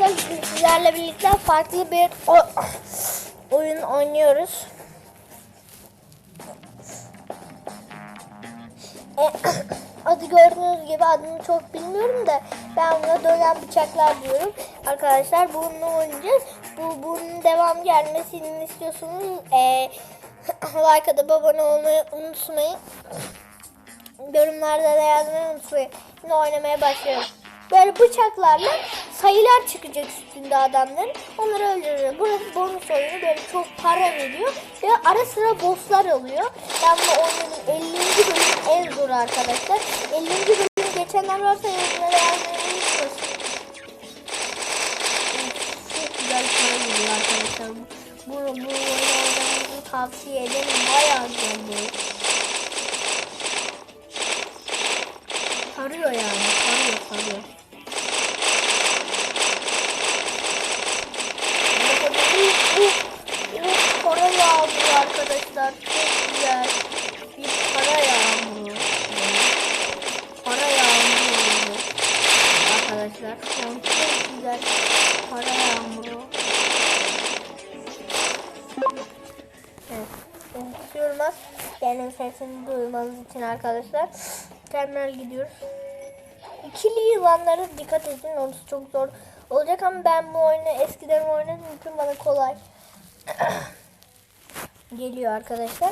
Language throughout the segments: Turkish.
arkadaşlar sizlerle birlikte farklı bir oyun oynuyoruz. E, adı gördüğünüz gibi adını çok bilmiyorum da ben buna dönen bıçaklar diyorum. Arkadaşlar bununla oynayacağız. Bu bunun devam gelmesini istiyorsanız e, like atıp abone olmayı unutmayın. Yorumlarda da yazmayı unutmayın. Şimdi oynamaya başlıyoruz. Böyle bıçaklarla sayılar çıkacak üstünde adamların. Onları öldürüyor. Burası bonus oyunu. Böyle çok para veriyor. Ve ara sıra bosslar oluyor. Ben bu oyunun 50. bölüm en zoru arkadaşlar. 50. bölüm geçenler varsa yorumlara yazmayı. Çok güzel para geliyor arkadaşlar. Bu, bu, bu oyunu tavsiye ederim. Bayağı güzel oyun. Sarıyor yani. Arkadaşlar. Terminal gidiyoruz. İkili yılanlara dikkat edin. Orası çok zor olacak ama ben bu oyunu eskiden oynadım için bana kolay geliyor arkadaşlar.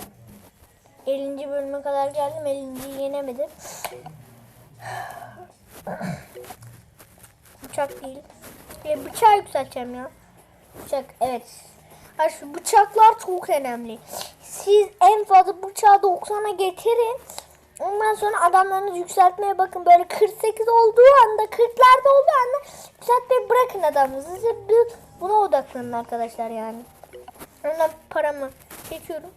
50. bölüme kadar geldim. 50. yenemedim. Bıçak değil. E, bıçağı yükselteceğim ya. Bıçak evet. Ha, bıçaklar çok önemli. Siz en fazla bıçağı 90'a getirin. Ondan sonra adamlarınızı yükseltmeye bakın. Böyle 48 olduğu anda, 40'larda olduğu anda yükseltmeyi bırakın adamınızı. Bu- buna odaklanın arkadaşlar yani. Ondan paramı çekiyorum.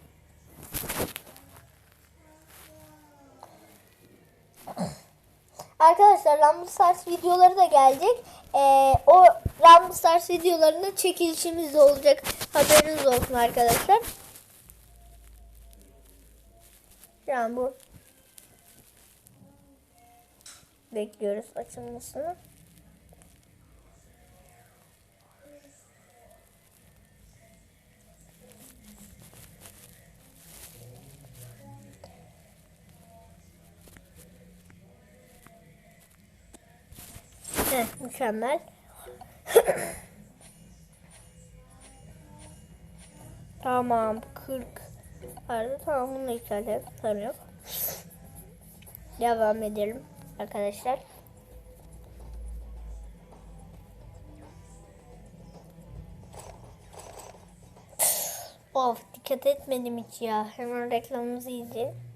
Arkadaşlar Rumble Stars videoları da gelecek. Ee, o Rumble Stars videolarında çekilişimiz de olacak. Haberiniz olsun arkadaşlar. Yani bekliyoruz açılmasını. Heh, mükemmel. tamam 40 vardı. Tamam bunu yükseltelim. Sorun yok. Devam edelim arkadaşlar. Of dikkat etmedim hiç ya. Hemen reklamımızı izleyelim.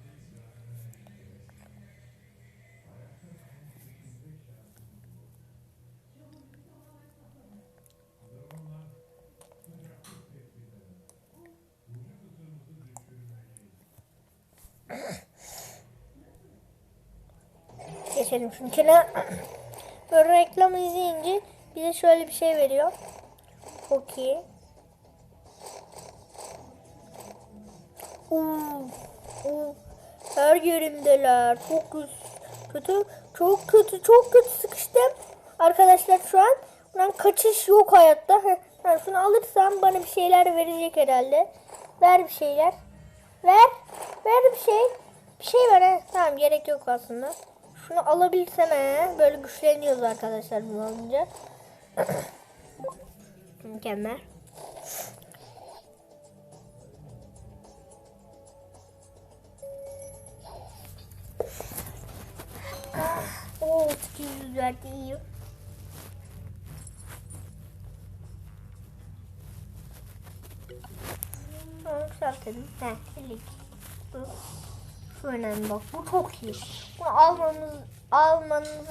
Geçelim şunu kenara. Böyle reklam izleyince bize şöyle bir şey veriyor. Çok iyi. Uf. Her yerimdeler. Çok kötü. Çok kötü. Çok kötü sıkıştım. Arkadaşlar şu an bundan kaçış yok hayatta. Ben şunu alırsam bana bir şeyler verecek herhalde. Ver bir şeyler. Ver. Ver bir şey. Bir şey ver. he. Tamam gerek yok aslında. Şunu alabilsem he. Böyle güçleniyoruz arkadaşlar bunu alınca. Mükemmel. Oo, 800 verdi iyi. Yükseltelim. Heh, birlik. Bu, şu önemli bak. Bu çok iyi. Bunu almanız, almanızı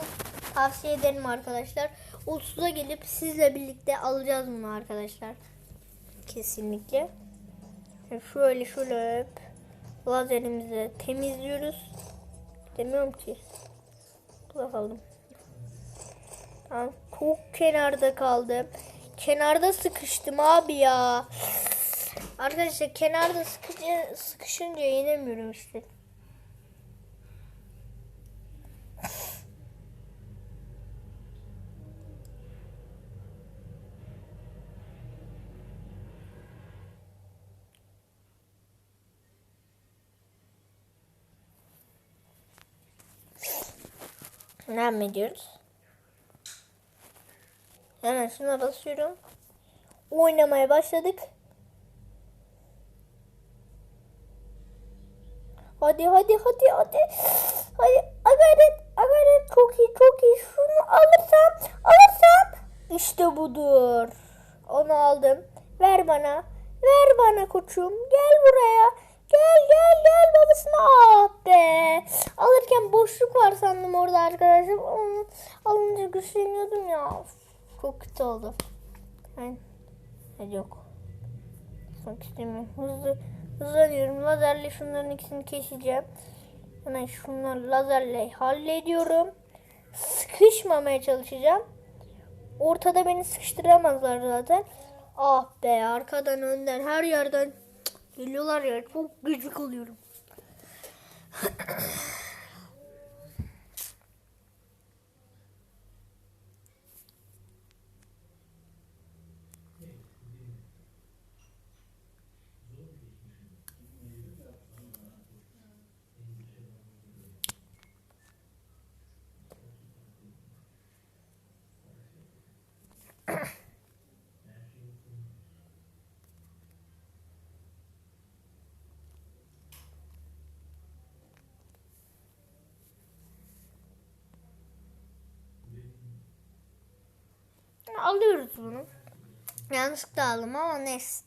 tavsiye ederim arkadaşlar. 30'a gelip sizle birlikte alacağız bunu arkadaşlar. Kesinlikle. Şöyle şöyle hep lazerimizi temizliyoruz. Demiyorum ki. Bakalım. Tamam. Çok kenarda kaldım. Kenarda sıkıştım abi ya. Arkadaşlar kenarda sıkıcı, sıkışınca yenemiyorum işte. Devam ediyoruz. Hemen şuna basıyorum. Oynamaya başladık. Hadi hadi hadi hadi. Hadi agaret agaret çok iyi çok iyi. Şunu alırsam alırsam işte budur. Onu aldım. Ver bana. Ver bana koçum. Gel buraya. Gel gel gel babasına. Ah be. Alırken boşluk var sandım orada arkadaşlar. Onu alınca güçleniyordum ya. Çok kötü oldu. Ben, hadi yok. Çok istemiyorum. Hızlı hızlanıyorum. Lazerle şunların ikisini keseceğim. Hemen şunları lazerle hallediyorum. Sıkışmamaya çalışacağım. Ortada beni sıkıştıramazlar zaten. Ah be arkadan önden her yerden geliyorlar ya çok gıcık oluyorum. Alıyoruz bunu. Yanlışlıkla aldım ama neyse.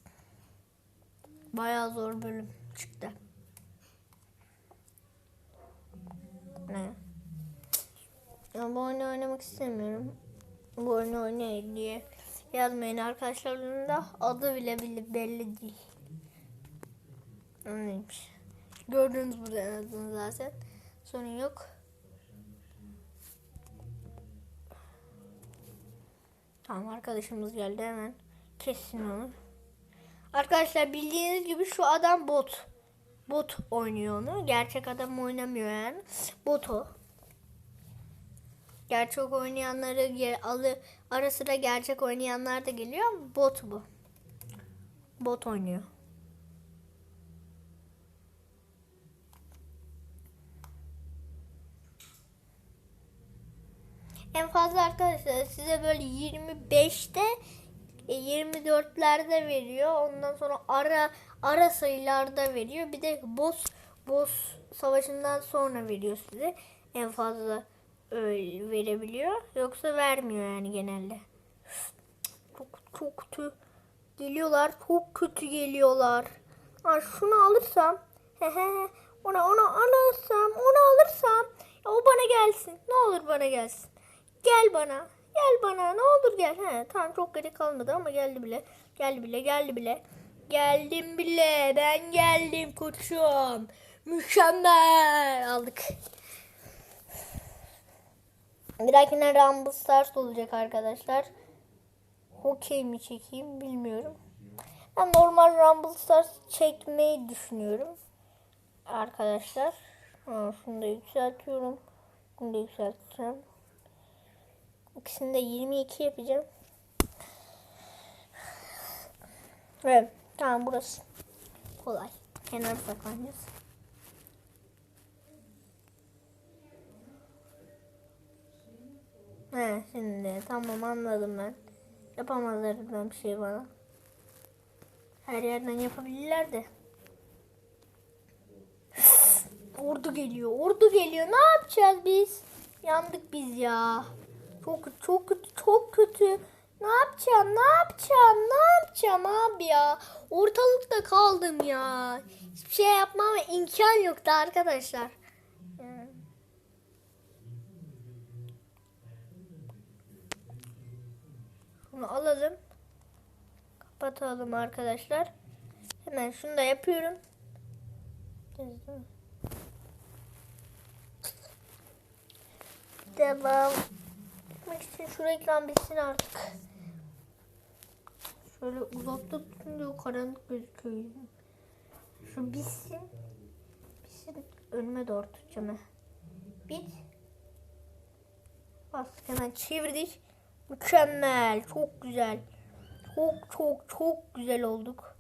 Bayağı zor bölüm çıktı. Ne? Ya bu oyunu oynamak istemiyorum. Bu oyunu oynayın diye yazmayın arkadaşlarımın da adı bile belli değil. Öyleymiş. Gördünüz burada en azından zaten. Sorun yok. Tamam arkadaşımız geldi hemen. Kesin onu. Arkadaşlar bildiğiniz gibi şu adam bot. Bot oynuyor onu. Gerçek adam oynamıyor yani. Bot o. Gerçek oynayanları alı ara sıra gerçek oynayanlar da geliyor bot bu. Bot oynuyor. En fazla arkadaşlar size böyle 25'te e, 24'lerde veriyor. Ondan sonra ara ara sayılarda veriyor. Bir de boss boss savaşından sonra veriyor size. En fazla öyle verebiliyor. Yoksa vermiyor yani genelde. Çok çok kötü geliyorlar. Çok kötü geliyorlar. Aa, şunu alırsam ona onu alırsam onu alırsam o bana gelsin. Ne olur bana gelsin. Gel bana. Gel bana. Ne olur gel. He, tamam çok gerek kalmadı ama geldi bile. Geldi bile. Geldi bile. Geldim bile. Ben geldim koçum. Mükemmel. Aldık. Bir dahakine Rumble Stars olacak arkadaşlar. Hokey mi çekeyim bilmiyorum. Ben normal Rumble Stars çekmeyi düşünüyorum. Arkadaşlar. Ha, şunu da yükseltiyorum. Bunu da yükselteceğim. İkisini de 22 yapacağım. Evet. Tamam burası. Kolay. Kenar saklanacağız. He şimdi tamam anladım ben. Yapamazlar buradan bir şey bana. Her yerden yapabilirler de. Ordu geliyor. Ordu geliyor. Ne yapacağız biz? Yandık biz ya. Çok kötü, çok kötü, çok kötü. Ne yapacağım, ne yapacağım, ne yapacağım abi ya? Ortalıkta kaldım ya. Hiçbir şey yapmama imkan yoktu arkadaşlar. Hmm. Şunu alalım. Kapatalım arkadaşlar. Hemen şunu da yapıyorum. Devam. Gitmek için şu reklam bitsin artık. Şöyle uzakta tutunca karanlık gözüküyor. Şu bitsin. Bitsin. Önüme doğru tutacağım. he. Bit. Bas hemen çevirdik. Mükemmel. Çok güzel. Çok çok çok güzel olduk.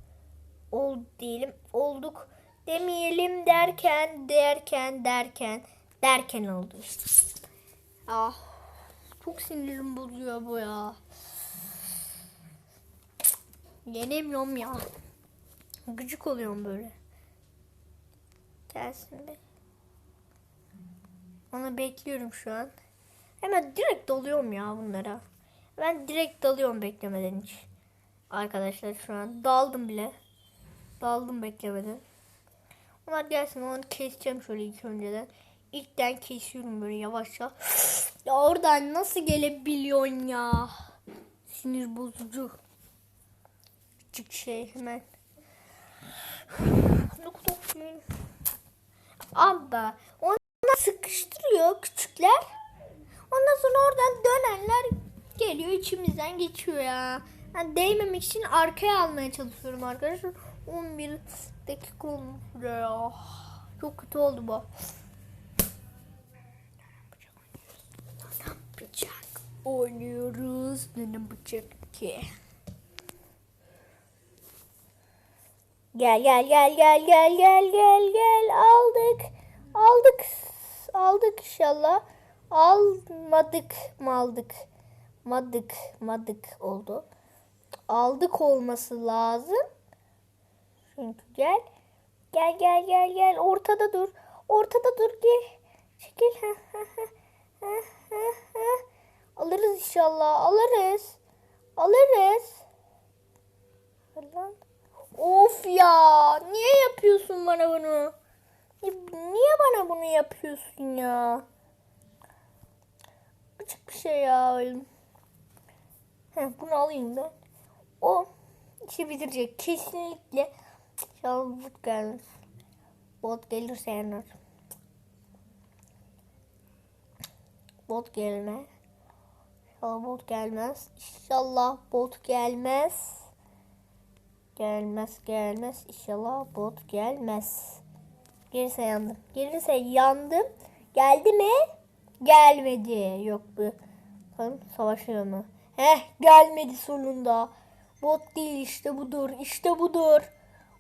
Ol diyelim. Olduk. Demeyelim derken derken derken derken oldu işte. Ah. Çok sinirim bozuyor bu ya. Yenemiyorum ya. Gıcık oluyorum böyle. Gelsin be. Onu bekliyorum şu an. Hemen direkt dalıyorum ya bunlara. Ben direkt dalıyorum beklemeden hiç. Arkadaşlar şu an daldım bile. Daldım beklemeden. Onlar gelsin onu keseceğim şöyle ilk önceden. İlkten kesiyorum böyle yavaşça. Ya oradan nasıl gelebiliyorsun ya? Sinir bozucu. Küçük şey hemen. Abba onlar sıkıştırıyor küçükler. Ondan sonra oradan dönenler geliyor içimizden geçiyor ya. Yani değmemek için arkaya almaya çalışıyorum arkadaşlar. 11 dakika olmuş ya. Çok kötü oldu bu. Bıçak oynuyoruz. Nene bıçak ki. Gel gel gel gel gel gel gel gel aldık. Aldık. Aldık inşallah. Almadık mı aldık? Madık madık oldu. Aldık olması lazım. Çünkü gel. Gel gel gel gel ortada dur. Ortada dur gel. Çekil. Alırız inşallah. Alırız. Alırız. Of ya. Niye yapıyorsun bana bunu? Niye bana bunu yapıyorsun ya? Küçük bir şey ya. Heh, bunu alayım ben. O işi bitirecek. Kesinlikle. İnşallah bot gelmez. Bot gelirse yanar. Bot gelme. İnşallah bot gelmez. İnşallah bot gelmez. Gelmez gelmez. İnşallah bot gelmez. Gelirse yandım. Gelirse yandım. Geldi mi? Gelmedi. Yok bu. Bakalım savaşıyor mu? Heh gelmedi sonunda. Bot değil işte budur. İşte budur.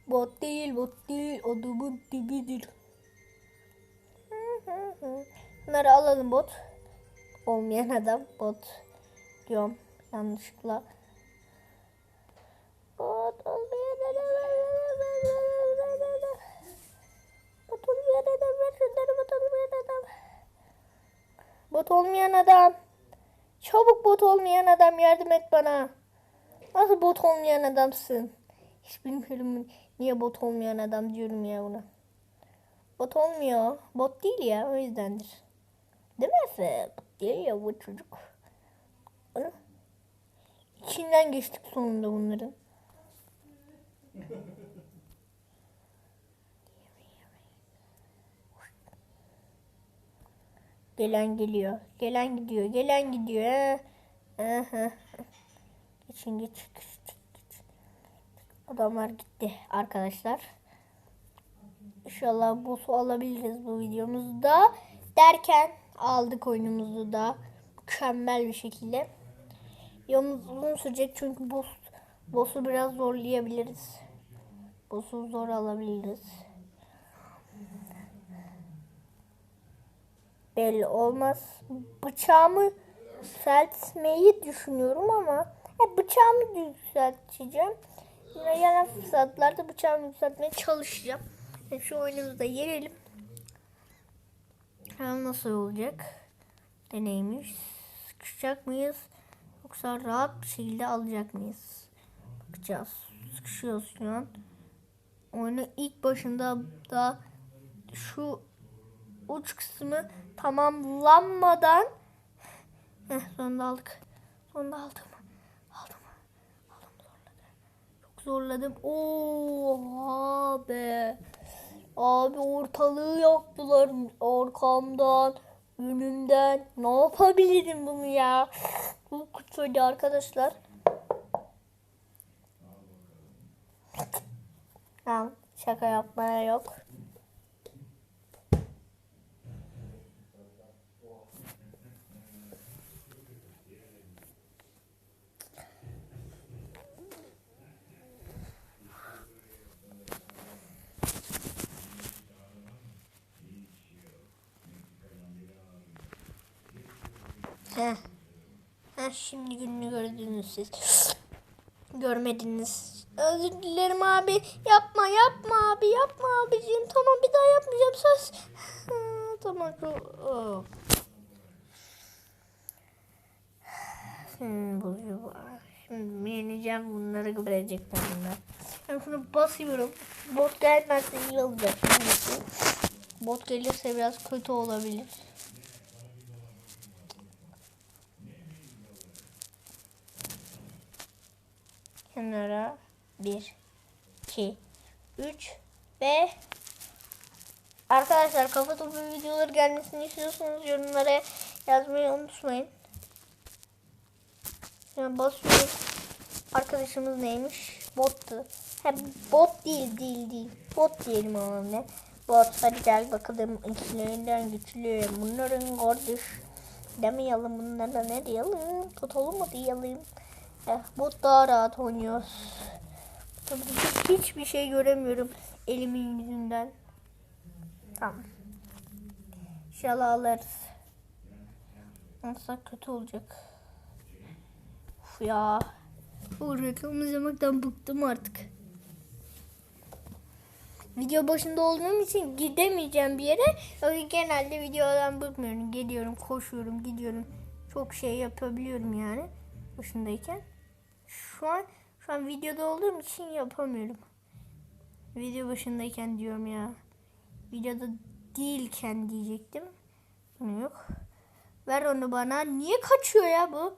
Bot değil bot değil. Adamın dibidir. Bunları alalım bot. Olmayan adam bot. Diyorum yanlışlıkla. Bot olmayan adam. Bot olmayan adam. Ver şunları bot olmayan adam. Bot olmayan adam. Çabuk bot olmayan adam yardım et bana. Nasıl bot olmayan adamsın? Hiç bilmiyorum niye bot olmayan adam diyorum ya buna. Bot olmuyor. Bot değil ya o yüzdendir. Değil mi Efe? Bot değil ya bu çocuk. Ana. İçinden geçtik sonunda bunların. Gelen geliyor. Gelen gidiyor. Gelen gidiyor. Geçin geç, geç, geç. Adamlar gitti arkadaşlar. İnşallah boss'u alabiliriz bu videomuzda. Derken aldık oyunumuzu da mükemmel bir şekilde. Yolumuz uzun sürecek çünkü boss, boss'u biraz zorlayabiliriz. Boss'u zor alabiliriz. belli olmaz. Bıçağımı yükseltmeyi düşünüyorum ama hep bıçağımı yükselteceğim. Yine gelen fırsatlarda bıçağımı yükseltmeye çalışacağım. Yani şu oyunumuzu da yenelim. Bakalım nasıl olacak? Deneymiş. Sıkışacak mıyız? Yoksa rahat bir şekilde alacak mıyız? Bakacağız. Sıkışıyoruz şu an. Oyunu ilk başında da şu uç kısmı tamamlanmadan Heh, sonunda aldık. Sonunda aldım. Aldım. Aldım zorladım. Çok zorladım. Oha be. Abi ortalığı yaktılar arkamdan, önümden. Ne yapabilirim bunu ya? Bu kutuydu arkadaşlar. Tamam şaka yapmaya yok. Heh. Heh, şimdi gününü gördünüz siz. Görmediniz. Özür dilerim abi. Yapma yapma abi yapma abicim. Tamam bir daha yapmayacağım söz. Tamam. Oh. Hmm, bozuyor bu. Şimdi yeneceğim bunları görecekler bunlar. Ben şunu basıyorum. Bot gelmezse iyi olacak. Bot gelirse biraz kötü olabilir. Kenara 1 2 3 ve Arkadaşlar kafa topu videoları gelmesini istiyorsanız yorumlara yazmayı unutmayın. Şimdi basıyorum. Arkadaşımız neymiş? Bottu. Hem bot değil değil değil. Bot diyelim ama ne? Bot hadi gel bakalım ikilerinden güçlü. Bunların kardeş. Demeyelim bunlara ne diyelim? Tutalım mı diyelim? Eh, bot daha rahat oynuyoruz. Tabii hiç- hiçbir şey göremiyorum elimin yüzünden. Tamam. İnşallah alırız. Olsa kötü olacak. Uf ya. Bu reklam izlemekten bıktım artık. Video başında olduğum için gidemeyeceğim bir yere. Öyle genelde videodan bıkmıyorum. Geliyorum, koşuyorum, gidiyorum. Çok şey yapabiliyorum yani başındayken. Şu an şu an videoda olduğum için yapamıyorum. Video başındayken diyorum ya. Videoda değilken diyecektim. Bunu yok. Ver onu bana. Niye kaçıyor ya bu?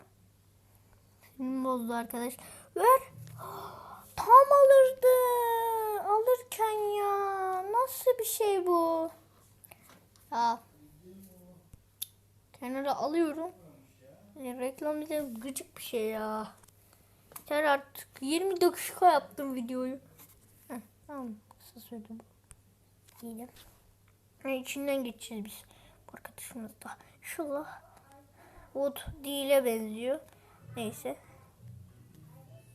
Sinirimi bozdu arkadaş. Ver. Tam alırdı. Alırken ya. Nasıl bir şey bu? Ya. Kenara alıyorum. Ya, reklam bize gıcık bir şey ya. Yeter artık. 20 dakika yaptım videoyu. Heh, tamam. Kısa sürdü bu. Diyelim. Ha, içinden geçeceğiz biz. Arkadaşımız da. İnşallah. Bot değil'e benziyor. Neyse.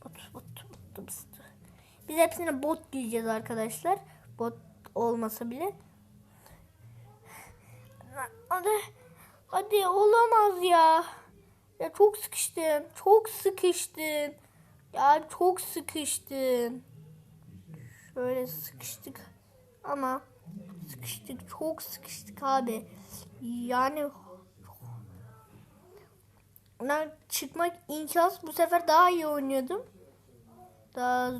Bot, bot, bot, bot. Biz hepsine bot diyeceğiz arkadaşlar. Bot olmasa bile. Hadi. Hadi olamaz ya. Ya çok sıkıştım. Çok sıkıştım. Ya çok sıkıştım. Şöyle sıkıştık. Ama sıkıştık. Çok sıkıştık abi. Yani Ondan çıkmak imkansız. Bu sefer daha iyi oynuyordum. Daha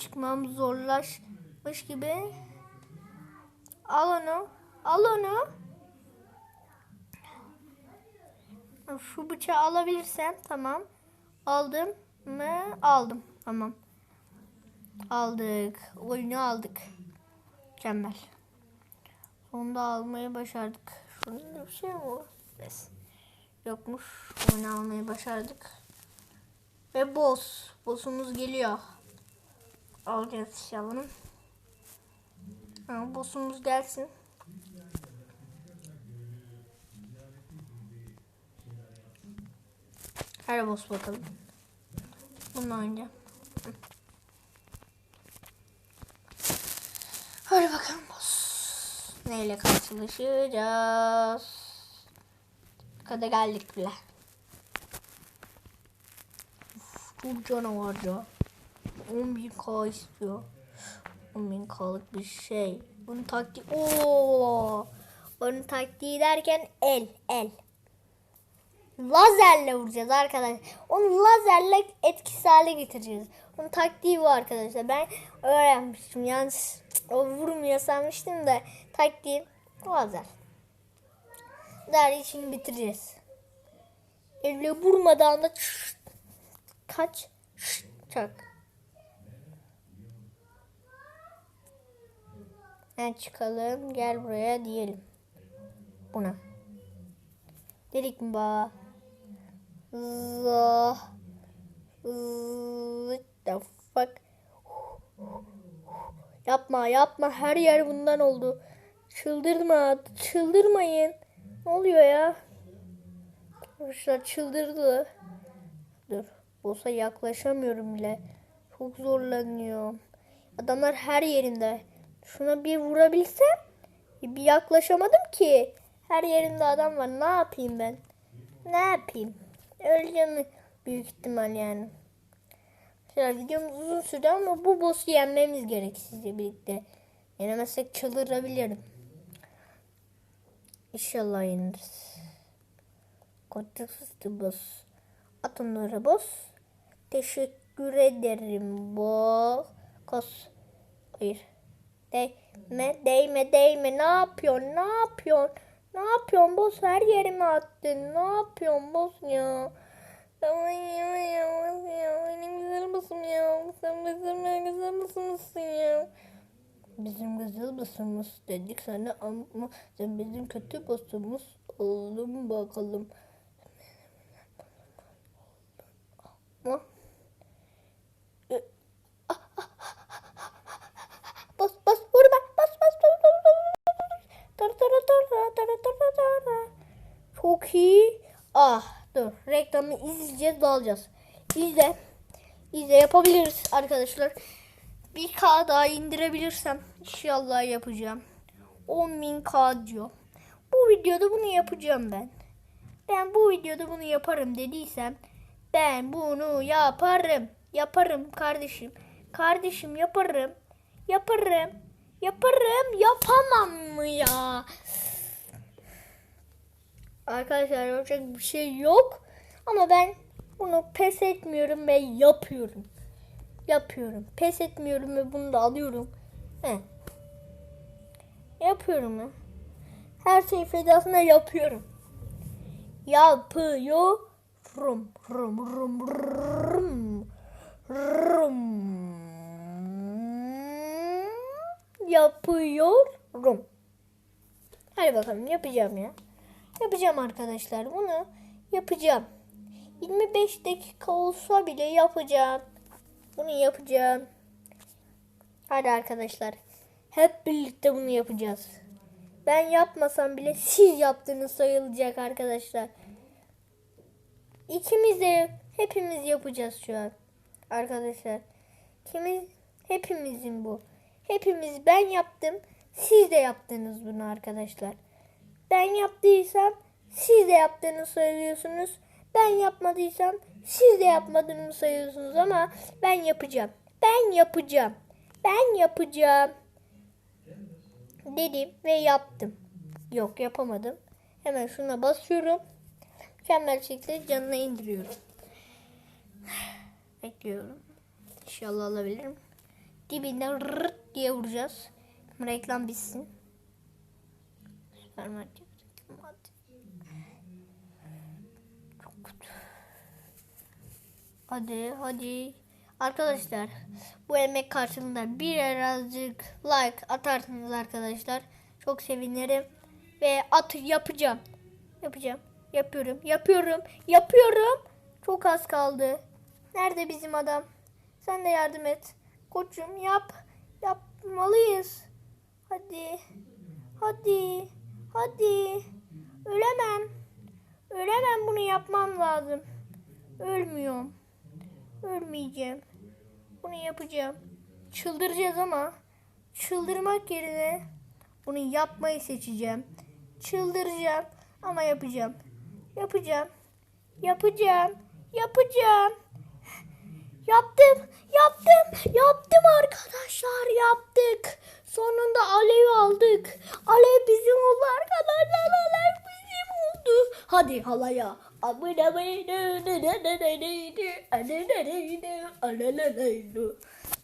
çıkmam zorlaşmış gibi. Al onu. Al onu. Şu bıçağı alabilirsem tamam. Aldım mı? Aldım. Tamam. Aldık. Oyunu aldık. Mükemmel. Sonunda almayı başardık. Şunun bir şey mi var? Yes. Yokmuş. Oyunu almayı başardık. Ve boss. Boss'umuz geliyor. Alacağız. Ha, boss'umuz gelsin. Her boss bakalım. Bunu. Hı. Hadi bakalım boss. Neyle karşılaşacağız? Kada geldik bile. Uf, çok canavar ya. 10.000k istiyor. 10.000k'lık bir şey. Bunun taktiği... Oo. Onun taktiği derken el, el. Lazerle vuracağız arkadaşlar. Onu lazerle etkisiz hale getireceğiz. Onun taktiği bu arkadaşlar. Ben öğrenmiştim. Yalnız o vurmuyor sanmıştım da taktiği lazer. Der işini bitireceğiz. Elle vurmadan da çıt, kaç şşt, çak. Ben çıkalım gel buraya diyelim. Buna. Dedik mi ba? The, the fuck? Yapma yapma her yer bundan oldu. Çıldırma çıldırmayın. Ne oluyor ya? Arkadaşlar çıldırdı. Dur. Boss'a yaklaşamıyorum bile. Çok zorlanıyor. Adamlar her yerinde. Şuna bir vurabilsem bir yaklaşamadım ki. Her yerinde adam var. Ne yapayım ben? Ne yapayım? Öleceğim büyük ihtimal yani. Şöyle videomuz uzun sürdü ama bu boss'u yenmemiz gerek sizle birlikte. Yenemezsek çıldırabilirim. İnşallah yeniriz. Koçuk fıstığı boss. Atomları boss. Teşekkür ederim bo. Kos. Hayır. Değme, değme, değme. Ne yapıyorsun? Ne yapıyorsun? Ne yapıyorsun boss? Her yerime attın. Ne yapıyorsun boss ya? Ama ya benim güzel mısın ya? Sen bizim güzel mısın ya? Bizim güzel basımız dedik sana ama sen bizim kötü basımız oldun bakalım. Ama reklamı izleyeceğiz dalacağız. İzle. İzle yapabiliriz arkadaşlar. Bir K daha indirebilirsem inşallah yapacağım. 10.000 K diyor. Bu videoda bunu yapacağım ben. Ben bu videoda bunu yaparım dediysem ben bunu yaparım. Yaparım kardeşim. Kardeşim yaparım. Yaparım. Yaparım. Yapamam mı ya? Arkadaşlar yapacak bir şey yok. Ama ben bunu pes etmiyorum ve yapıyorum. Yapıyorum. Pes etmiyorum ve bunu da alıyorum. He. Yapıyorum ya. Her şey fedasında yapıyorum. Yapıyorum. Rum rum rum rum rum yapıyorum. Hadi bakalım yapacağım ya. Yapacağım arkadaşlar bunu yapacağım. 25 dakika olsa bile yapacağım. Bunu yapacağım. Hadi arkadaşlar. Hep birlikte bunu yapacağız. Ben yapmasam bile siz yaptığınız sayılacak arkadaşlar. İkimiz de hepimiz yapacağız şu an. Arkadaşlar. Kimiz hepimizin bu. Hepimiz ben yaptım. Siz de yaptınız bunu arkadaşlar. Ben yaptıysam siz de yaptığını söylüyorsunuz. Ben yapmadıysam siz de yapmadığını sayıyorsunuz ama ben yapacağım. Ben yapacağım. Ben yapacağım. Dedim ve yaptım. Yok yapamadım. Hemen şuna basıyorum. Mükemmel şekilde canına indiriyorum. Bekliyorum. İnşallah alabilirim. Dibinden rırt diye vuracağız. Reklam bitsin. Süpermarket. Çok kötü. Hadi hadi. Arkadaşlar bu emek karşılığında birazcık like atarsınız arkadaşlar. Çok sevinirim. Ve at yapacağım. Yapacağım. Yapıyorum. Yapıyorum. Yapıyorum. Çok az kaldı. Nerede bizim adam? Sen de yardım et. Koçum yap. Yapmalıyız. Hadi. Hadi. Hadi. Ölemem. Ölemem bunu yapmam lazım. Ölmüyorum. Ölmeyeceğim. Bunu yapacağım. Çıldıracağız ama çıldırmak yerine bunu yapmayı seçeceğim. Çıldıracağım ama yapacağım. Yapacağım. Yapacağım. Yapacağım. Yaptım. Yaptım. Yaptım arkadaşlar. Yaptık. Sonunda alev aldık. Alev bizim oldu arkadaşlar. Alev bizim oldu. Hadi halaya.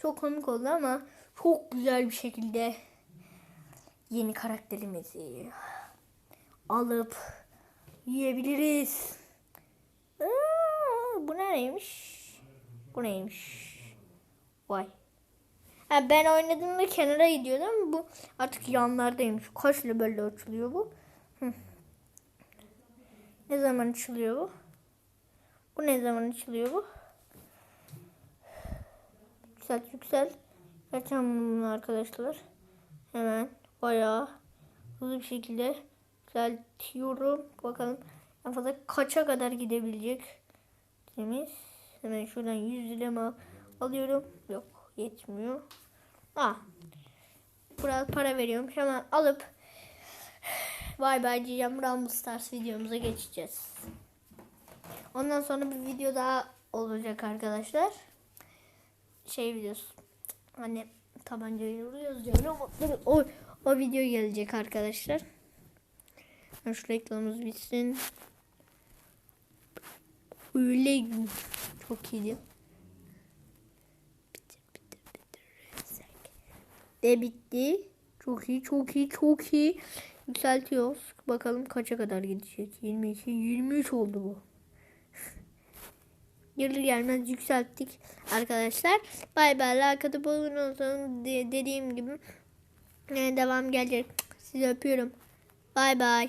Çok komik oldu ama çok güzel bir şekilde yeni karakterimizi alıp yiyebiliriz. Bu neymiş? Bu neymiş? Vay. Ha, ben oynadığımda kenara gidiyordum. Bu artık yanlardaymış. Kaçla böyle açılıyor bu? Hı. Ne zaman açılıyor bu? Bu ne zaman açılıyor bu? Yüksel yüksel. Açalım bunu arkadaşlar. Hemen bayağı hızlı bir şekilde düzeltiyorum. Bakalım en fazla kaça kadar gidebilecek. Temiz. Hemen şuradan 100 lira alıyorum. Yok yetmiyor. Ah. Biraz para veriyorum. Hemen alıp Bay bay diyeceğim. Rumble Stars videomuza geçeceğiz. Ondan sonra bir video daha olacak arkadaşlar. Şey videosu. Hani tabancayı vuruyoruz yani ama o, o video gelecek arkadaşlar. Şu reklamımız bitsin. Öyle çok iyiydi. De bitti. Çok iyi, çok iyi, çok iyi. Yükseltiyoruz. Bakalım kaça kadar gidecek. 22, 23 oldu bu. Gelir gelmez yükselttik arkadaşlar. Bay bay. Olun. De- dediğim gibi e, devam gelecek. Sizi öpüyorum. Bay bay.